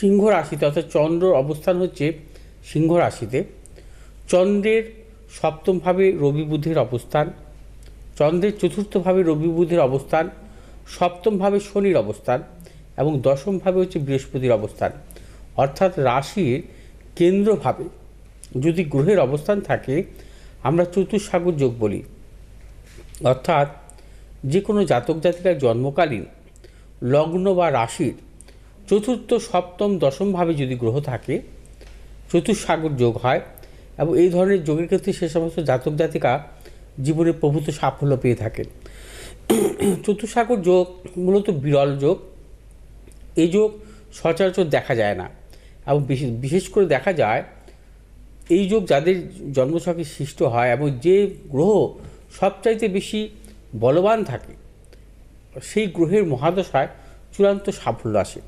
সিংহ রাশিতে, অর্থাৎ চন্দ্রর অবস্থান হচ্ছে সিংহ রাশিতে। চন্দ্রের সপ্তমভাবে রবি বুধের অবস্থান, চন্দ্রের চতুর্থভাবে রবি বুধের অবস্থান, সপ্তমভাবে শনির অবস্থান এবং দশমভাবে হচ্ছে বৃহস্পতির অবস্থান। অর্থাৎ রাশির কেন্দ্রভাবে যদি গ্রহের অবস্থান থাকে, আমরা চতুর্সাগর যোগ বলি। অর্থাৎ যে কোনো জাতক জাতিকার জন্মকালীন লগ্ন বা রাশির চতুর্থ, সপ্তম, দশমভাবে যদি গ্রহ থাকে চতুর্সাগর যোগ হয়, এবং এই ধরনের যোগের ক্ষেত্রে সে সমস্ত জাতক জাতিকা জীবনে প্রভূত সাফল্য পেয়ে থাকেন। চতুর্সাগর যোগ মূলত বিরল যোগ। এই যোগ সচরাচর দেখা যায় না, এবং বিশেষ করে দেখা যায় এই যোগ যাদের জন্মছকে সৃষ্ট হয়, এবং যে গ্রহ সবচাইতে বেশি বলবান থাকে, সেই গ্রহের মহাদশায় চূড়ান্ত সাফল্য আসে।